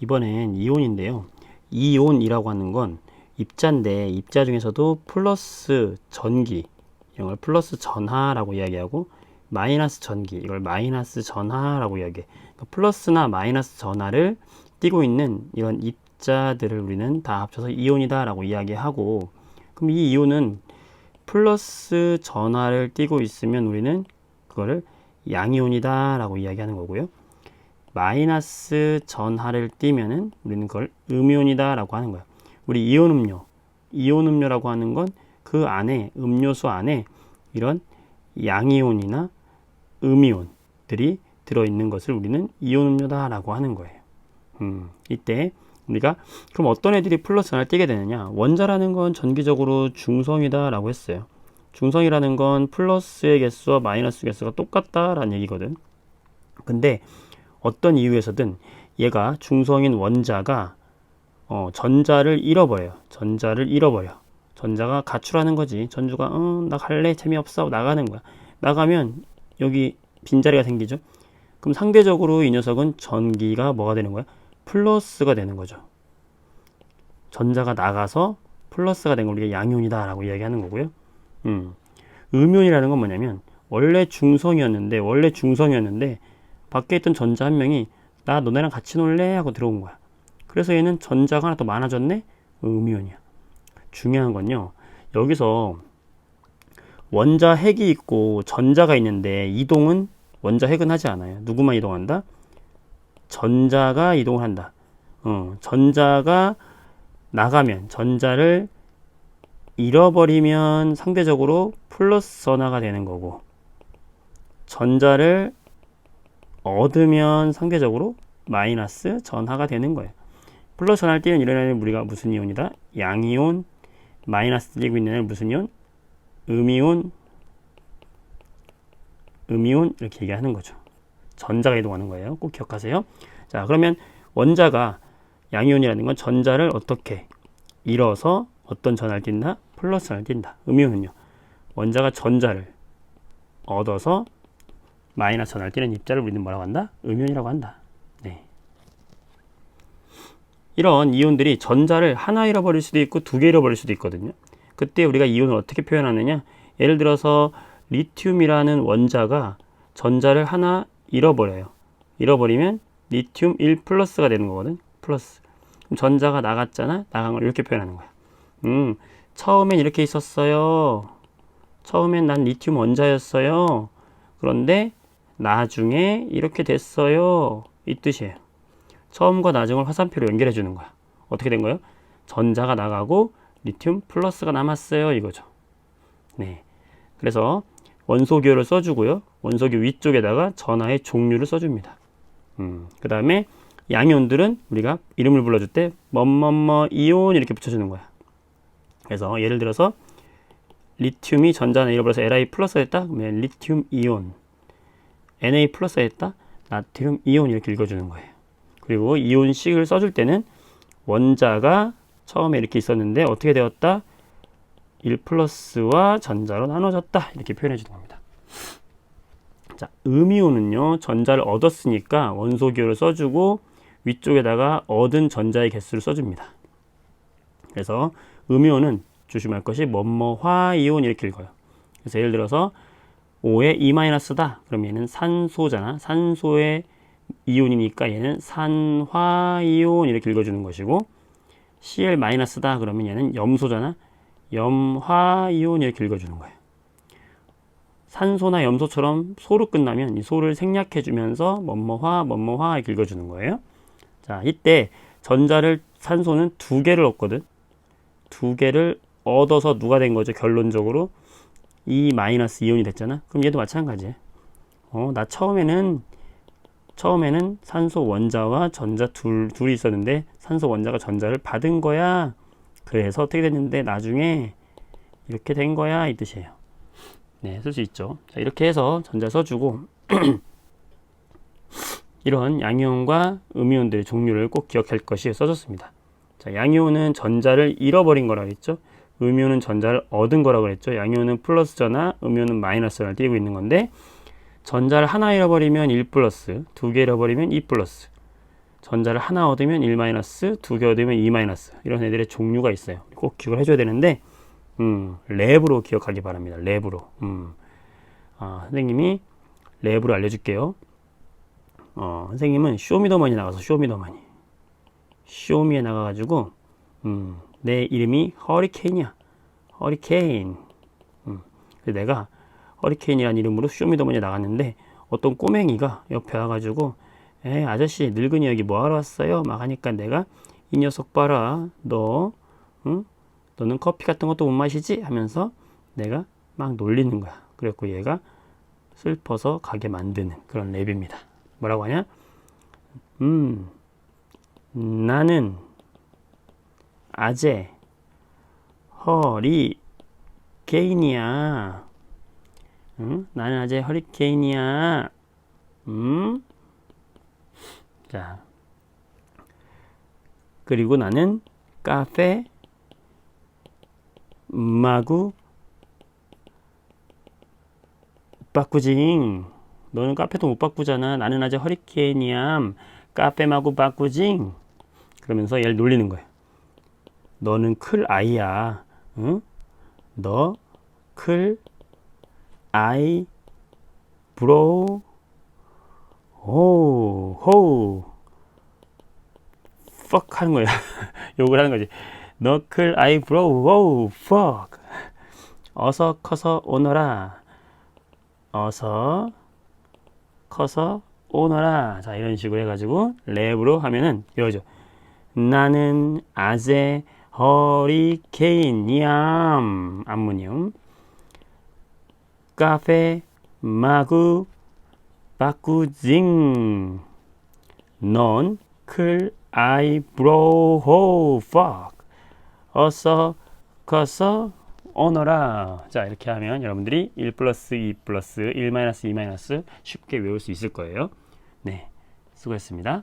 이번엔 이온인데요. 이온이라고 하는 건 입자인데 입자 중에서도 플러스 전기 이런 걸 플러스 전하라고 이야기하고 마이너스 전기 이걸 마이너스 전하라고 이야기해. 그러니까 플러스나 마이너스 전하를 띠고 있는 이런 입자들을 우리는 다 합쳐서 이온이다라고 이야기하고 그럼 이 이온은 플러스 전하를 띠고 있으면 우리는 그거를 양이온이다라고 이야기하는 거고요. 마이너스 전하를 띠면은 우리는 그걸 음이온이다 라고 하는 거야. 우리 이온 음료, 이온 음료라고 하는 건 그 안에 음료수 안에 이런 양이온이나 음이온들이 들어 있는 것을 우리는 이온 음료다 라고 하는 거예요. 음, 이때 우리가 그럼 어떤 애들이 플러스 전하를 띠게 되느냐? 원자라는 건 전기적으로 중성이다 라고 했어요. 중성이라는 건 플러스의 개수와 마이너스 개수가 똑같다라는 얘기거든. 근데 어떤 이유에서든 얘가 중성인 원자가 어, 전자를 잃어버려요. 전자를 잃어버려. 전자가 가출하는 거지. 전주가 어, 나 갈래 재미없어 나가는 거야. 나가면 여기 빈자리가 생기죠. 그럼 상대적으로 이 녀석은 전기가 뭐가 되는 거야? 플러스가 되는 거죠. 전자가 나가서 플러스가 된 걸 우리가 양이온이다라고 이야기하는 거고요. 음. 음이온이라는 건 뭐냐면 원래 중성이었는데 원래 중성이었는데 밖에 있던 전자 한 명이 나 너네랑 같이 놀래 하고 들어온 거야. 그래서 얘는 전자가 하나 더 많아졌네. 음이온이야. 중요한 건요. 여기서 원자 핵이 있고 전자가 있는데 이동은 원자 핵은 하지 않아요. 누구만 이동한다? 전자가 이동을 한다. 어, 전자가 나가면 전자를 잃어버리면 상대적으로 플러스 전하가 되는 거고 전자를 얻으면 상대적으로 마이너스 전하가 되는 거예요. 플러스 전할 때는 애는 우리가 무슨 이온이다? 양이온, 마이너스 들리고 있는 무슨 이온? 음이온, 음이온 이렇게 얘기하는 거죠. 전자가 이동하는 거예요. 꼭 기억하세요. 자, 그러면 원자가 양이온이라는 건 전자를 어떻게 잃어서 어떤 전하를 띈다? 플러스 전하를 띈다. 음이온은요. 원자가 전자를 얻어서 마이너스 전하를 띠는 입자를 우리는 뭐라고 한다? 음이온이라고 한다. 네. 이런 이온들이 전자를 하나 잃어버릴 수도 있고 두 개 잃어버릴 수도 있거든요. 그때 우리가 이온을 어떻게 표현하느냐? 예를 들어서 리튬이라는 원자가 전자를 하나 잃어버려요. 잃어버리면 리튬 1 플러스가 되는 거거든. 플러스. 그럼 전자가 나갔잖아. 나간 걸 이렇게 표현하는 거야. 음, 처음엔 이렇게 있었어요. 처음엔 난 리튬 원자였어요. 그런데 나중에 이렇게 됐어요. 이 뜻이에요. 처음과 나중을 화살표로 연결해 주는 거야. 어떻게 된 거예요? 전자가 나가고 리튬 플러스가 남았어요. 이거죠. 네. 그래서 원소교를 써주고요. 원소교 위쪽에다가 전하의 종류를 써줍니다. 음, 그 다음에 양이온들은 우리가 이름을 불러줄 때 뭐뭐뭐 이온 이렇게 붙여주는 거야. 그래서 예를 들어서 리튬이 전자는 잃어버려서 Li 플러스가 됐다? 그러면 리튬 이온. Na 플러스가 됐다? 나트륨 이온 이렇게 읽어주는 거예요. 그리고 이온식을 써줄 때는 원자가 처음에 이렇게 있었는데 어떻게 되었다? 1 플러스와 전자로 나눠졌다. 이렇게 표현해 주는 겁니다. 자, 음이온은요, 전자를 얻었으니까 원소 기호를 써주고 위쪽에다가 얻은 전자의 개수를 써줍니다. 그래서 음이온은 조심할 것이 뭐뭐화 이온 이렇게 읽어요. 그래서 예를 들어서 5에 2-다. 그럼 얘는 산소잖아. 산소의 이온이니까 얘는 산화이온 이렇게 읽어주는 것이고 Cl-다. 그러면 얘는 염소잖아. 염화이온 이렇게 읽어주는 거예요. 산소나 염소처럼 소로 끝나면 이 소를 생략해주면서 뭐뭐화, 뭐뭐화 이렇게 읽어주는 거예요. 자, 이때 전자를 산소는 두 개를 얻거든. 두 개를 얻어서 누가 된 거죠? 결론적으로 이 마이너스 이온이 됐잖아. 그럼 얘도 마찬가지야. 어, 나 처음에는 처음에는 산소 원자와 전자 둘 둘이 있었는데 산소 원자가 전자를 받은 거야. 그래서 어떻게 됐는데 나중에 이렇게 된 거야 이 뜻이에요. 네, 쓸 수 있죠. 자, 이렇게 해서 전자 써주고 이런 양이온과 음이온들의 종류를 꼭 기억할 것이 써졌습니다. 자, 양이온은 전자를 잃어버린 거라고 했죠. 음이온은 전자를 얻은 거라고 그랬죠. 양이온은 플러스 전화, 음이온은 마이너스 전화를 띄고 있는 건데 전자를 하나 잃어버리면 1 플러스, 두 개 잃어버리면 2 플러스. 전자를 하나 얻으면 1 마이너스, 두 개 얻으면 2 마이너스 이런 애들의 종류가 있어요. 꼭 기억을 해줘야 되는데 음, 랩으로 기억하기 바랍니다. 랩으로. 음. 아, 선생님이 랩으로 알려줄게요. 어, 선생님은 쇼미더머니 나가서 쇼미더머니. 쇼미에 나가가지고 음, 내 이름이 허리케인이야. 허리케인. 음, 내가 허리케인이라는 이름으로 쇼미더머니에 나갔는데 어떤 꼬맹이가 옆에 와가지고 에 아저씨 늙은이 여기 뭐하러 왔어요? 막 하니까 내가 이 녀석 봐라 너 응? 너는 커피 같은 것도 못 마시지? 하면서 내가 막 놀리는 거야 그래갖고 얘가 슬퍼서 가게 만드는 그런 랩입니다 뭐라고 하냐? 음 나는 아재 허리케인이야 응? 나는 아재 허리케인이야 음? 자. 그리고 나는 카페 마구 바꾸징. 너는 카페도 못 바꾸잖아. 나는 아직 허리케인이야. 카페 마구 바꾸징. 그러면서 얘를 놀리는 거야. 너는 클 아이야. 응? 너 클 아이 브로우 호, 호, fuck 하는 거야. 욕을 하는 거지. 너클 아이 브로우, 오, fuck. 어서 커서 오너라. 어서 커서 오너라. 자, 이런 식으로 해가지고 랩으로 하면은 이거죠. 나는 아재 허리케인이암. 암모니움. 카페 마구 바꾸징 넌클 아이브로우 fuck 어서 커서 오너라 자 이렇게 하면 여러분들이 1 플러스 2 플러스 1 마이너스 2 마이너스 쉽게 외울 수 있을 거예요 네 수고했습니다